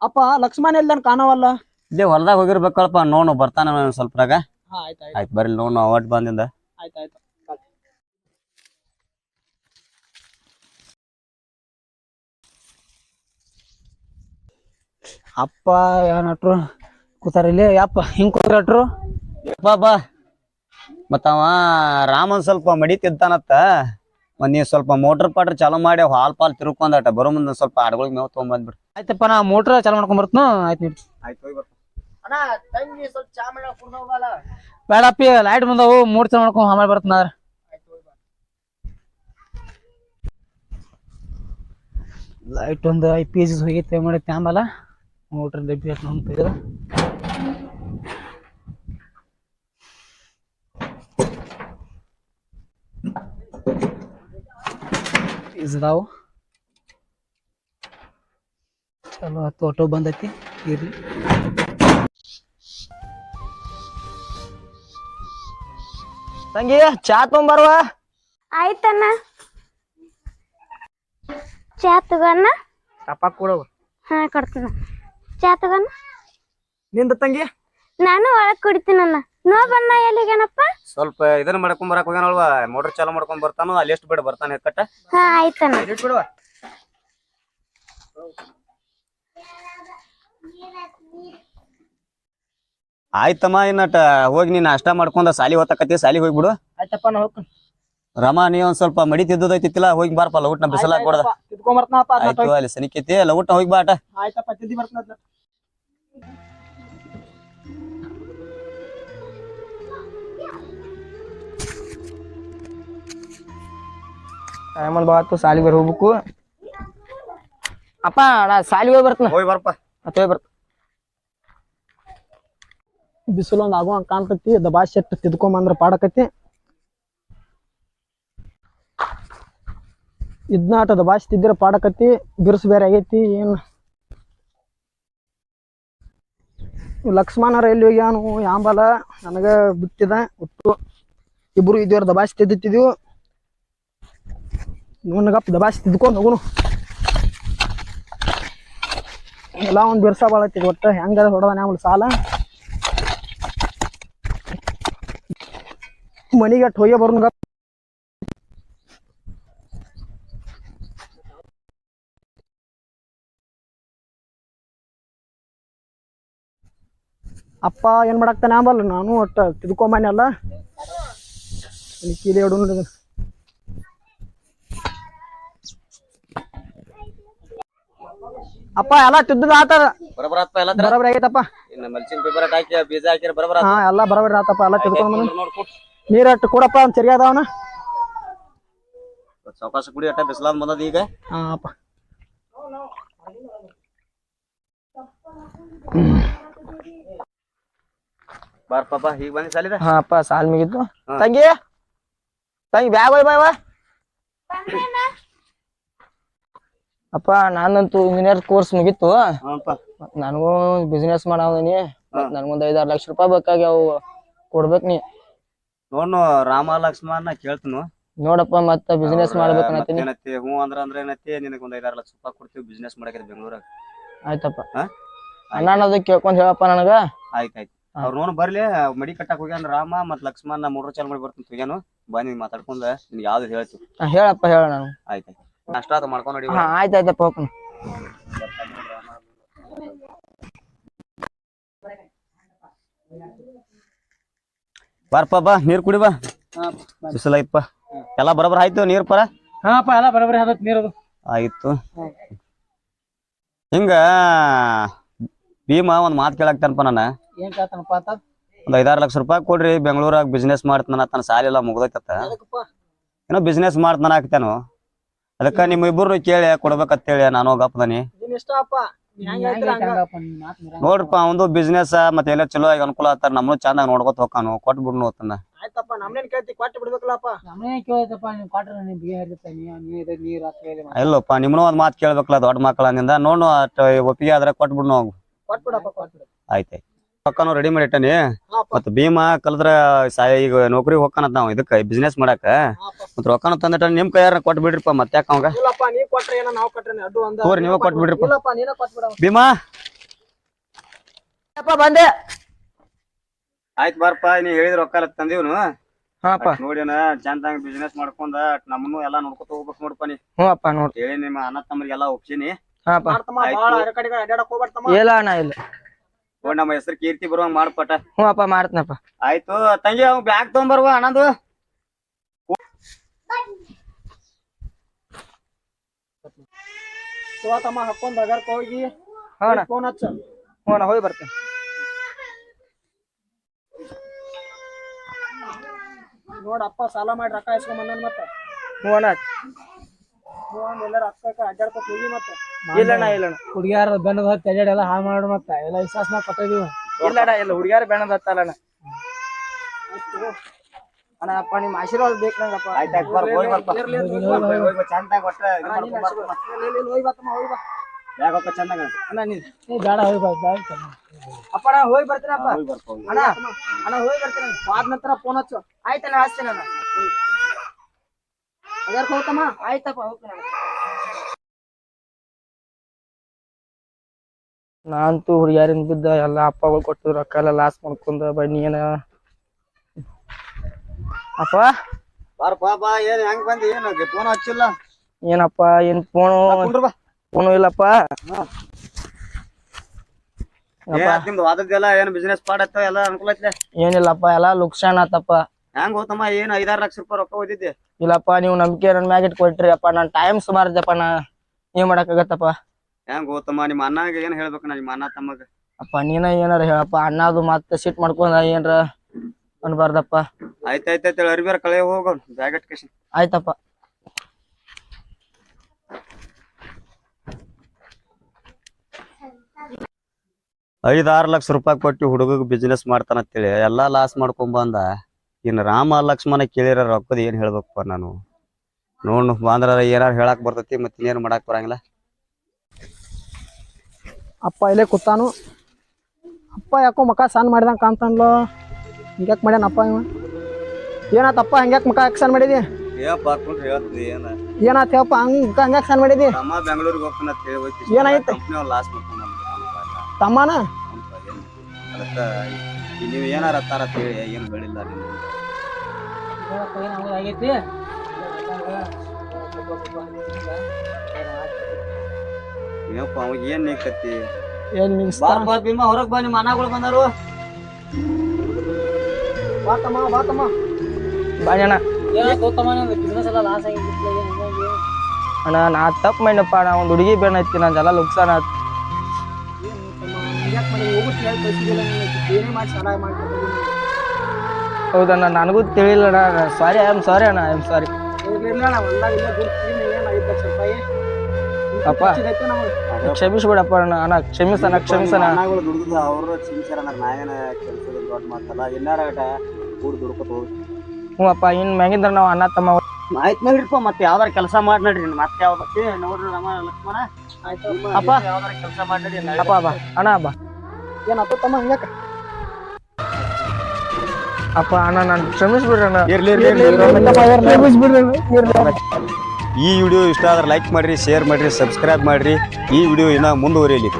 ಅಪ್ಪ ಲಕ್ಷ್ಮಣ ಎಲ್ದನ್ ಕಾಣವಲ್ಲ? ಇಲ್ಲೇ ಹೊಲದಾಗ ಹೋಗಿರ್ಬೇಕಲ್ಪ ನೋನು ಬರ್ತಾನ ಸ್ವಲ್ಪ ಸ್ವಲ್ಪರಾಗ. ಹಾ ಆಯ್ತು ಆಯ್ತು. ಆಯ್ತು ಬರ್ರಿ ನೋಡು ಅವಟ್ ಬಂದಿಂದ. ಆಯ್ತು ಆಯ್ತು. ಅಪ್ಪ ಏನಟ್ರು ಕೂತಾರ ಇಲ್ಲಿ? ಯಪ್ಪ ಹಿಂಗ್ ಕೂತ್ರಟ್ರು ಯಪ್ಪ ಬಾ. ಮತ್ತ ಅವ ರಾಮನ್ ಸ್ವಲ್ಪ ಮಡಿತಿದ್ದಾನತ್ತ ಒಂದ್ ನೀವ್ ಸ್ವಲ್ಪ ಮೋಟರ್ ಪಾಟ್ರ್ ಚಾಲೂ ಮಾಡಿ ಹಾಲ್ ಪಾಲ್ ತಿರ್ಕೊಂಡಾಟ ಬರೋ ಮುಂದೆ ಸ್ವಲ್ಪ ಆಡ್ಗಳಿಗೆ ಮೇವ್ ತಗೊಂಡ್ ಬಂದ್ಬಿಡ್ರಿ ಆಯ್ತಪ್ಪ ನಾ ಮೋಟ್ರ್ ಚಾಲು ಮಾಡ್ಕೊಂಡ್ ಬರ್ತನು? ಆಯ್ತು ನೀಡಿ. ಆಯ್ತು ಬೇಡಪ್ಪಿ ಲೈಟ್ ಬಂದವು ಮೂರ್ ಚಾಲು ಮಾಡ್ಕೊಂಡ್ ಆಮೇಲೆ ಬರ್ತನ ಲೈಟ್ ಒಂದು ಐ ಪಿ ಜಿ ಹೋಗೈತೆ ಮಾಡೈತೆ ಆಮೇಲೆ ಮೋಟ್ರ್ ಡಬ್ಬಿ ಅಷ್ಟು ತೆಗೆದು ಇದಾವು ಚಲೋ ಹತ್ತು ಆಟೋ ಬಂದೈತಿ ಇರ್ಲಿ. ತಂಗಿ ಚಾ ತೊಂಬರ್ವ ಆಯ್ತಣ್ಣ. ಚಾ ತಗೋಣ. ಕಪ್ಪ ಕೊಡವ. ಹಾ ಕೊಡ್ತೀನಿ. ಚಾ ತಗೋಣ. ನಿಂದ ತಂಗಿ? ನಾನು ಒಳಗ್ ಕುಡಿತೀನಣ್ಣ. ನೋ ಬಣ್ಣ ಎಲ್ಲಿಗೇನಪ್ಪ? ಸ್ವಲ್ಪ ಇದನ್ನ ಮಾಡ್ಕೊಂಡ್ ಬರಕ್ ಹೋಗ್ಯಾನಲ್ವ? ಮೋಟರ್ ಚಾಲು ಮಾಡ್ಕೊಂಡ್ ಬರ್ತಾನೋ ಅಲ್ಲಿ ಎಷ್ಟು ಬಿಡ ಬರ್ತಾನೆ ಕಟ್ಟ ಹಾ ಆಯ್ತಣ್ಣ. ಬಿಡುವ ಆಯ್ತಮ್ಮ ಇನ್ನಟ ಹೋಗಿ ನೀನ್ ನಾಷ್ಟಾ ಮಾಡ್ಕೊಂಡ ಸಾಲಿ ಹೊತ್ತಕತ್ತಿ ಸಾಲಿ ಹೋಗ್ಬಿಡು. ಆಯ್ತಪ್ಪ ನಾ ಹೋಗ್ತೀನಿ. ರಮ ನೀ ಒಂದ್ ಸ್ವಲ್ಪ ಮಡಿ ತಿದ್ದದೈತಿಲ್ಲ ಹೋಗಿ ಬಾರಪ್ಪ ಲೌಟ್ನ ಬಿಸಲಾಗ ಕೊಡದ. ಆಯ್ತು ಅಲ್ಲಿ ಸನಿಕೈತಿ ಲೌಟ್ನ ಹೋಗಿ ಬಾಟ ಆಯ್ತಪ್ಪ ತಿದ್ದಿ ಬರ್ತನ ಟೈಮಲ್ ಬಾತು ಸಾಲಿಗೆ ಹೋಗ್ಬೇಕು. ಅಪ್ಪ ನಾ ಸಾಲಿಗೆ ಹೋಗಿ ಬರ್ತನ. ಹೋಗಿ ಬರಪ್ಪ. ಮತ್ತೆ ಬರ್ತ ಬಿಸಿಲು ಒಂದು ಆಗುವಂಗ ಕಾಣ್ತೈತಿ ದಬಾ ಶೆಟ್ ತಿದ್ಕೊಂಬಂದ್ರ ಪಾಡಕತಿ ಇದ್ನಾಟ ದಬಾಶ್ ತಿದ್ದಿರ ಪಾಡಕತಿ ಬಿರುಸು ಬೇರೆ ಆಗೈತಿ, ಏನು? ಲಕ್ಷ್ಮಣ ರೈಲ್ವೆ ಹೋಗ್ಯಾನು ಯಾಂಬಲ, ನನಗೆ ಬಿಟ್ಟಿದ ಒಟ್ಟು ಇಬ್ರು ಇದ್ದೀವ್ರ ದಬಾಶ್ ತಿದ್ದಿತ್ತಿದ್ವು. ನೋನಗಪ್ಪ ದಬಾಶ್ ತಿದ್ಕೊಂಡು ಹೋಗುನು. ಎಲ್ಲ ಒಂದು ಬಿರ್ಸ ಬಾಳತ್ತಿದ್ ಒಟ್ಟು ಹೆಂಗ ಹೊಡೆದಾನ ಆಮೇಲೆ ಸಾಲ. ಮನಿಗೆ ಅಟ್ ಹೋಗಿ ಬರ್ನು ಅಪ್ಪಾ ಅಪ್ಪ ಏನ್ ಮಾಡಾಕ್ತಾನೆ? ಆಂಬಲ್ಲ ನಾನು ಒಟ್ಟ ತಿದ್ಕೊಂಬನಿ ಅಲ್ಲ ಕೀಲಿ ಅಪ್ಪಾ ನೋಡಿ. ಅಪ್ಪ ಎಲ್ಲ ತಿದ್ದದ ಆತದ? ಬರಬರಪ್ಪ ಎಲ್ಲ ಬರೋಬ್ರಿ ಆಗೈತಪ್ಪ. ಇನ್ನ ಮಲ್ಚಿನ ಪೇಪರ್ ಹಾಕಿ ಬೀಜ ಹಾಕಿರ ಬರಬರ ಹಾ ಎಲ್ಲ ಬರಬರ ಆತಪ್ಪ ಎಲ್ಲ ತಿದ್ಕೊಂಡ್ ನೋಡ್ಕೊ ನೀರ್ ಅಟ್ಟು ಕೊಡಪ್ಪ ಅಂತ ಸರಿ ಅದಾವನ ಸಾವಕಾಶ ಕುಡಿ ಅಟ್ಟ ಬಿಸಿಲಾದ ಬಂದದ ಈಗ. ಹಾಪ ಅಪ್ಪ. ಬಾರಪ್ಪ ಈಗ ಬಂದಿ ಸಾಲಿದ. ಹಾ ಅಪ್ಪ ಸಾಲ್ ಮುಗಿದ್ದು. ತಂಗಿ? ತಂಗಿ ಬ್ಯಾಗ್ ಒಯ್ ಬಾಯ್ ಅಪ್ಪ ನಾನಂತೂ ಇಂಜಿನಿಯರ್ ಕೋರ್ಸ್ ಮುಗಿತ್ತು ನನಗೂ ಬಿಸ್ನೆಸ್ ಮಾಡಾವನಿ ನನಗೊಂದು ನನಗೊಂದ್ ಐದಾರು ಲಕ್ಷ ರೂಪಾಯಿ ಬೇಕಾಗ್ಯಾವ. ಕೊಡ್ಬೇಕ್ ನೀ. ನೋಡ್ನು ರಾಮ ಲಕ್ಷ್ಮಣ ಕೇಳ್ತನು. ನೋಡಪ್ಪ ಮತ್ತ ಬಿಸ್ನೆಸ್ ಮಾಡ್ಬೇಕನ್ನತ್ತೀನಿ ಏನತ್ತಿ ಹ್ಞೂ ಅಂದ್ರ ಅಂದ್ರೆ ಏನತ್ತಿ ನಿನಗೆ ಒಂದ್ ಐದಾರು ಲಕ್ಷ ರೂಪಾಯಿ ಕೊಡ್ತೀವಿ ಬಿಸ್ನೆಸ್ ಮಾಡಕ್ಕೆ ಬೆಂಗಳೂರಾಗ. ಆಯ್ತಪ್ಪ. ಹಾ? ಅನ್ನೋದು ಕೇಳ್ಕೊಂಡ್ ಹೇಳಪ್ಪ ನನಗ. ಆಯ್ತ್ ಆಯ್ತ್. ಅವ್ರ ನೋಡ್ ಬರ್ಲಿ ಮಡಿ ಕಟ್ಟಕ್ ಹೋಗ್ಯಾನ ರಾಮ ಮತ್ ಲಕ್ಷ್ಮಣ ಮೂರ್ ಚಾಲು ಮಾಡಿ ಬರ್ತೀನಿ ಹೋಗ್ಯಾನು ಬಂದಿ ಮಾತಾಡ್ಕೊಂಡ ನಿನ್ಗೆ ಯಾವ್ದು ಹೇಳ್ತೀವಿ ಹಾ, ಹೇಳಪ್ಪ ಹೇಳ ನಾನು. ಆಯ್ತಾಯ್ತು ಆಯ್ತ್. ಅದು ಮಾಡ್ಕೊಂಡು ನೋಡಿ ಹಾ ಆಯ್ತಾಯ್ತಪ್ಪ ಹೋಗ್ತೀನಿ. ಬಾರಪ್ಪ ಬಾ ನೀರ್ ಕುಡಿ ಬಾ. ಬಿಸಿಲಾಯ್ತಪ್ಪ ಎಲ್ಲಾ ಬರೋಬರ ಆಯ್ತು ನೀರ್ ಪರ? ಹಾಪ ಎಲ್ಲ ಆದತ್ ನೀರದು ಆಯ್ತು. ಹಿಂಗ ಭೀಮ ಒಂದ್ ಮಾತು ಕೇಳಾಕ್ತಾನಪ್ಪ ನಾನು. ಏನ್ ಕೇಳ್ತಾನಪ್ಪ ಆತ ಒಂದ್ ಐದಾರು ಲಕ್ಷ ರೂಪಾಯಿ ಕೊಡ್ರಿ ಬೆಂಗಳೂರಾಗ ಬಿಸ್ನೆಸ್ ಮಾಡ್ತಾನ ತನ್ನ ಸಾಲಿ ಎಲ್ಲ ಮುಗ್ದೈತತ್ತ. ಏನೋ ಬಿಸ್ನೆಸ್ ಮಾಡ್ತಾನ ಹಾಕ್ತಾನು ಅದಕ್ಕ ನಿಮ್ ಇಬ್ಬರು ಕೇಳಿ ಕೊಡ್ಬೇಕಂತೇಳಿ ನಾನು ಗಪ್ಪದನಿ ನೋಡ್ರಪ್ಪ ಒಂದು ಬಿಸ್ನೆಸ್ ಮತ್ತೆ ಎಲ್ಲ ಚಲೋ ಆಗಿ ಅನುಕೂಲ ಆಗ್ತಾರ ನಮ್ಮನ್ನು ಚಂದಾಗ ನೋಡ್ಕೊತ ಹೋಗಾನು ಕೊಟ್ ಬಿಡ್ನು ಹೋತನ ಆಯ್ತಪ್ಪ ನಮ್ನೇನ್ ಕೇಳ್ತಿ ಕೊಟ್ಟು ಬಿಡ್ಬೇಕಲ್ಲಪ್ಪ. ಇಲ್ಲಪ್ಪ ನಿಮ್ನು ಒಂದ್ ಮಾತು ಕೇಳ್ಬೇಕಲ್ಲ ದೊಡ್ಡ ಮಕ್ಕಳ ನೋಡು ಅಟ್ ಒಪ್ಪಿಗೆ ಆದ್ರೆ ಕೊಟ್ ಬಿಡ್ನು ಹೋಗು. ಕೊಟ್ಬಿಡಪ್ಪ ಕೊಟ್ಬಿಡ ಆಯ್ತಾಯ್ತು ಪಕ್ಕನು ರೆಡಿ ಮಾಡಿ ಇಟ್ಟನಿ ಮತ್ ಮತ್ತ ಭೀಮಾ ಕಲದ್ರ ಸಾ ಈಗ ನೌಕರಿ ಹೋಗ್ಕನತ್ ನಾವ್ ಇದಕ್ಕ ಬಿಸ್ನೆಸ್ ಮಾಡಾಕ. ಮತ್ ರೊಕ್ಕನ ತಂದಿಟ್ಟ ನಿಮ್ ಕೈಯಾರ ಕೊಟ್ಟು ಬಿಡ್ರಿಪ್ಪ ಮತ್ತೆ ಯಾಕ ಅವಂಗ? ಇಲ್ಲಪ್ಪ ನೀವ್ ತೋರಿ ಬಿಡ್ರಿಪ್ಪ. ನೀನ ಕೊಟ್ಬಿಡ ಭೀಮಾ! ಅಪ್ಪ ಬಂದೆ. ಆಯ್ತು ಬಾರಪ್ಪ ನೀ ಹೇಳಿದ ರೊಕ್ಕ ಎಲ್ಲ ತಂದೀವ್ನು ಹಾ ಅಪ್ಪ. ನೋಡಿನ ಚಂದಂಗ್ ಬಿಸ್ನೆಸ್ ಮಾಡ್ಕೊಂಡ ನಮ್ಮನ್ನು ಎಲ್ಲಾ ನೋಡ್ಕೊತ ಹೋಗ್ಬೇಕು ನೋಡಪ್ಪ ನೀ. ಹ್ಞೂ ಅಪ್ಪ ನೋಡಿ. ಹೇಳಿ ನಿಮ್ಮ ಅಣ್ಣ ತಮ್ಮರಿಗೆಲ್ಲ ಒಪ್ಸಿನಿ. ಹಾ ಅಪ್ಪ. ಮಾಡ್ತಮ್ಮ ಆಯ್ತು. ಬಾಳ ಆ ಕಡೆಗೆ ಅಡ್ಡಾಡಕ್ ಹೋಗ್ಬಾರ್ದಮ್ಮ ಇಲ್ಲ ಅಣ್ಣ ಇಲ್ಲ. ನಮ್ಮ ಹೆಸರು ಕೀರ್ತಿ ಬರುವ ಮಾಡ್ಪಟ ಹ್ಞೂ ಅಪ್ಪ ಮಾಡ್ತನಪ್ಪ. ಆಯ್ತು ತಂಗಿ ಅವ್ ಬ್ಯಾಗ್ ತಗೊಂಬರ್ವ ಅಣ್ಣದು? ತಮ್ಮ ಹಾಕೊಂಡ್ ಬಗಾರ್ಕ ಹೋಗಿ ಹಾ ಅಣ್ಣ ಫೋನ್ ಹಚ್ಚ. ಹ್ಞೂ ಅಣ್ಣ ಹೋಗಿ ಬರ್ತೀನಿ. ನೋಡಪ್ಪ ಸಾಲ ಮಾಡಿ ರೊಕ್ಕ ಇಸ್ಕೊಂಡ್ ಬಂದನ್ ಮತ್ತ. ಹ್ಞೂ ಅಣ್ಣ ಹ್ಞೂ ಎಲ್ಲಾರ ಅಕ್ಕಕ್ಕ ಅಡ್ಡಾಡ್ಕೊತ ಹೋಗಿ ಮತ್ತ. ಇಲ್ಲ ಅಣ್ಣ ಇಲ್ಲ ಅಣ್ಣ ಹುಡುಗಿಯಾರ ಬೆನ್ನ ಹತ್ತಿ ಅಡ್ಡಾಡಿ ಎಲ್ಲ ಹಾಳು ಮಾಡು ಮತ್ತ. ಎಲ್ಲ ವಿಶ್ವಾಸ ಮಾಡಿ ಕೊಟ್ಟಿದೀವಿ. ಇಲ್ಲ ಅಣ್ಣ ಇಲ್ಲ ಹುಡುಗಿಯಾರ ಬೇಡ ಹತ್ತಲ್ಲ ಅಣ್ಣ ಅಪ್ಪ ನಿಮ್ಮ ಆಶೀರ್ವಾದ ಬೇಕು ನಂಗಪ್ಪ ಆಯ್ತಾಯ್ತು ಬರ್ ಹೋಗಿ ಬರ್ಪ ಚಂದಾಗ ಒಟ್ಟ ಹೋಗಿ ಬತ್ತಮ್ಮ ಹೋಗಿ ಬಾ. ಹೊಕ್ಕ ಚಂದಾಗ ಅಣ್ಣ ನೀನ್. ಏ ಬೇಡ ಹೋಗಿ ಬಾ. ಅಪ್ಪ ನಾ ಹೋಗಿ ಬರ್ತೀನಪ್ಪ ಅಣ್ಣ ಅಣ್ಣ ಹೋಗಿ ಬರ್ತೀನಿ. ಆದ ನಂತರ ಫೋನ್ ಹಚ್ಚು. ಆಯ್ತಣ್ಣ ಹಚ್ತೀನಿ ಅಣ್ಣ. ಹೋಗ್ತಮ್ಮ ಆಯ್ತಪ್ಪ ಹೋಗ್ತೀನಿ ನಾನಂತೂ ಹುಡುಗಿಯಾರಿಂದ ಬಿದ್ದ ಎಲ್ಲ ಅಪ್ಪಗಳು ಕೊಟ್ಟು ರೊಕ್ಕ ಎಲ್ಲ ಲಾಸ್ ಮಾಡ್ಕೊಂಡ ಬನ್ನಿ ಏನ? ಅಪ್ಪ? ಬಾರಪ್ಪ ಏನು ಏನ್ ಹೆಂಗ್ ಬಂದಿ? ಏನು ಫೋನ್ ಹಚ್ಚಿಲ್ಲ? ಏನಪ್ಪ ಏನ್ ಫೋನು ಫೋನು ಇಲ್ಲಪ್ಪ? ಏ ನಿಮ್ದು ವಾದದ್ದೆಲ್ಲ ಏನ್ ಬಿಸ್ನೆಸ್ ಪಾಡತ್ತ ಎಲ್ಲ ಅನುಕೂಲ ಐತ್ಲೆ ಏನಿಲ್ಲಪ್ಪ ಎಲ್ಲ ಲುಕ್ಸಾನ್ ಆತಪ್ಪ. ಹೆಂಗ್ ಹೋತಮ್ಮ? ಏನ್ ಐದಾರು ಲಕ್ಷ ರೂಪಾಯಿ ರೊಕ್ಕ ಓದಿದ್ದೆ ಇಲ್ಲಪ್ಪ ನೀವು ನಂಬಿಕೆ ನನ್ ಮ್ಯಾಗ ಇಟ್ಕೊಟ್ರಿ ಅಪ್ಪ. ನಾನ್ ಟೈಮ್ ಸುಮಾರದಪ್ಪ ನಾ ಏನ್ ಮಾಡಕ್ಕಾಗತ್ತಪ್ಪ? ಹೆಂಗ್ ಗೌತಮ ನಿಮ್ಮ ಅಣ್ಣಗ ಏನ್ ಹೇಳ್ಬೇಕು ನಾ ನಿಮ್ಮ ಅಣ್ಣ ತಮ್ಮಗ? ಅಪ್ಪ ನೀನ ಏನಾರ ಹೇಳಪ್ಪ ಅಣ್ಣದು ಮತ್ತೆ ಸಿಟ್ ಮಾಡ್ಕೊಂಡ ಏನ್ರ ಅನ್ಬಾರ್ದಪ್ಪ. ಆಯ್ತಾಯ್ತಾಯ್ತು ಅರಿಬಾರ ಕಳೆ ಹೋಗೋನ್ ಬ್ಯಾಗ್ ಇಟ್ಕೇಶನ್ ಆಯ್ತಪ್ಪ. ಐದಾರು ಲಕ್ಷ ರೂಪಾಯಿ ಕೊಟ್ಟು ಹುಡುಗಗ್ ಬಿಸ್ನೆಸ್ ಮಾಡ್ತಾನ ಅಂತೇಳಿ ಎಲ್ಲಾ ಲಾಸ್ ಮಾಡ್ಕೊಂಡ್ ಬಂದ. ಇನ್ ರಾಮ ಲಕ್ಷ್ಮಣ ಕೇಳಿರ ರೊಕ್ಕದ ಏನ್ ಹೇಳ್ಬೇಕಪ್ಪ ನಾನು? ನೋಡ್ ಬಂದ್ರ ಏನಾರ ಹೇಳಾಕ್ ಬರ್ತೈತಿ ಮತ್ತೆ ಇನ್ನೇನ್ ಮಾಡಾಕ್ ಬರಂಗಿಲ್ಲ. ಅಪ್ಪ ಇಲ್ಲೇ ಕೂತಾನು. ಅಪ್ಪ ಯಾಕೋ ಮಕ ಸಣ್ಣ ಮಾಡಿದಂಗೆ ಕಾಣ್ತಾನಲ್ಲೋ. ಹಿಂಗ್ಯಾಕೆ ಮಾಡ್ಯಾನಪ್ಪ ಇವ? ಏನಾತಪ್ಪ ಹಂಗ್ಯಾಕೆ ಮಕ ಯಾಕೆ ಸಣ್ಣ ಮಾಡಿದಿ? ಏನಾತ ಹೇಳಪ್ಪ ಹಂಗ ಹಂಗ್ಯಾಕೆ ಸಣ್ಣ ಮಾಡಿದಿ? ಬೆಂಗಳೂರಿಗೆ ಹೋಗ್ತಾನ ಏನಾಯ್ತು? ಲಾಸ್ ತಮ್ಮನ? ನೀವು ಏನಾರ ಹೇಳಿ ಏನು ಹೇಳಿಲ್ಲ ನೀವು ಏನಪ್ಪ ಅವಾಗ ಏನ್ ನೀಕತ್ತಿ ಏನ್ ನಿಂಗ್ಸ್ತಾ ಬಾ ಬಾ ಭೀಮಾ ಹೊರಗ್ ಬಾ ನಿಮ್ಮ ಮನಗಳು ಬಂದಾರು. ಬಾತಮ್ಮ ಬಾತಮ್ಮ ಬಾಣ್ಯಣ್ಣ ಬಿಸ್ನೆಸ್ ಎಲ್ಲ ಲಾಸ್ ಆಗಿತ್ತು ಅಣ್ಣ ನಾ ತಪ್ಪು ಮಾಡಿನಪ್ಪ ನಾ ಒಂದು ಹುಡುಗಿ ಬೇಡ ಐತಿ ನಂದೆಲ್ಲ ಜಲ ಏನೇ ಸಾಲ ಮಾಡ್ಕೊಂಡು ಹೌದಣ್ಣ ನನಗೂ ತಿಳಿಲ್ಲ ಅಣ್ಣ. ಸಾರಿ ಐ ಆಮ್ ಸಾರಿ ಅಣ್ಣ ಐ ಆಮ್ ಸಾರಿ ಹೊಲ್ದಾಗ ಇಲ್ಲೇ ಗುರ್ತೀನಿ ಏನು ಐದು ಲಕ್ಷ ರೂಪಾಯಿ. ಅಪ್ಪ. ಕ್ಷಮಿಸ್ಬಿಡಪ್ಪ ಅಣ್ಣ ಅಣ್ಣ ಕ್ಷಮಿಸಣ ಕ್ಷಮಿಸಣ ಅಣ್ಣಗಳು ದುಡ್ದು ಅವ್ರ ಅಂದ್ರೆ ನಾಯನ ಕೆಲಸ ದೊಡ್ಡ ಮಾತಲ್ಲ ಎಲ್ಲಾರ ಕೂಡ್ ದುಡ್ಕೊತ ಹೋಗಿ. ಹ್ಞೂ ಅಪ್ಪ ಇನ್ ಮ್ಯಾಗಿಂದ್ರ ನಾವು ಅಣ್ಣ ತಮ್ಮ ಆಯ್ತು ನೋಡ್ರಿಪ್ಪ ಮತ್ತೆ ಯಾವ್ದಾರ ಕೆಲಸ ಮಾಡಿ ನೋಡ್ರಿ ಮತ್ತೆ ಯಾವ್ದಕ್ಕೆ ನೋಡ್ರಿ ನಮ್ಮ ಲಕ್ಷ್ಮಣ. ಆಯ್ತು ಅಪ್ಪ. ಯಾವ್ದಾರ ಕೆಲಸ ಮಾಡಿ ಅಪ್ಪ ಬಾ ಅಣ್ಣ ಬಾ ಏನಪ್ಪ ತಮ್ಮ ಹಂಗಕ್ಕ ಅಪ್ಪ ಅಣ್ಣ ನಾನು ಕ್ಷಮಿಸ್ಬಿಡ್ರಿ ಅಣ್ಣ. ಇರ್ಲಿ. ಈ ವಿಡಿಯೋ ಇಷ್ಟ ಆದರೆ ಲೈಕ್ ಮಾಡ್ರಿ ಶೇರ್ ಮಾಡ್ರಿ ಸಬ್ಸ್ಕ್ರೈಬ್ ಮಾಡಿರಿ. ಈ ವಿಡಿಯೋ ಇನ್ನೂ ಮುಂದುವರಿಯಲಿ.